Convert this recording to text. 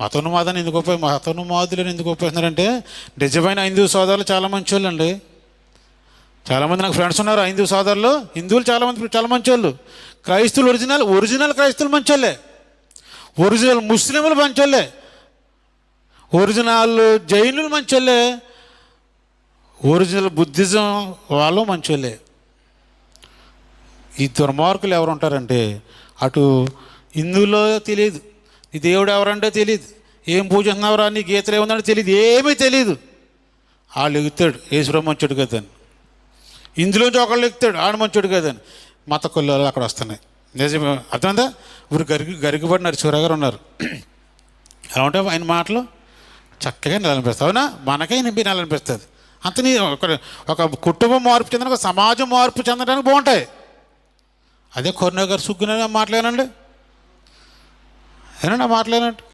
మతోన్మాదాన్ని ఎందుకు ఉపయోగ మతోన్మాదులను ఎందుకు ఉపయోగిస్తున్నారంటే నిజమైన హిందూ సోదరులు చాలా మంచి అండి చాలామంది నాకు ఫ్రెండ్స్ ఉన్నారు హిందూ సోదరులు. హిందువులు చాలామంది చాలా మంచోళ్ళు. క్రైస్తువులు ఒరిజినల్ ఒరిజినల్ క్రైస్తువులు మంచోళ్ళే. ఒరిజినల్ ముస్లింలు మంచోళ్ళే. ఒరిజినల్ జైనులు మంచోళ్ళే. ఒరిజినల్ బుద్ధిజం వాళ్ళు మంచోళ్ళే. ఈ దుర్మార్గులు ఎవరు ఉంటారంటే అటు హిందువులో తెలియదు. ఈ దేవుడు ఎవరంటే తెలియదు ఏం పూజ ఉన్నావురా నీ గీతలు ఏముందంటే తెలియదు ఏమీ తెలియదు వాళ్ళు ఎగుతాడు యేసురావు మంచోడు కదని ఇందులోంచి ఒకళ్ళు ఎక్కుతాడు ఆడు మంచోడు కదని మత కొల్లాలు అక్కడ వస్తున్నాయి. నిజమే. అర్థమైందా? ఇప్పుడు గరిగి గరిగిపడినారు నరసింహరావు గారు ఉన్నారు. ఎలా ఉంటాయి ఆయన మాటలు? చక్కగా నిలనిపిస్తాయి అవునా? మనకే నింపి నిలనిపిస్తుంది అంత నీ ఒక ఒక కుటుంబం మార్పు చెందిన ఒక సమాజం మార్పు చెందడానికి బాగుంటాయి. అదే కొరణ గారు సుగ్గున మాట్లాడానండి ఏనండి మాట్లాడినట్టు?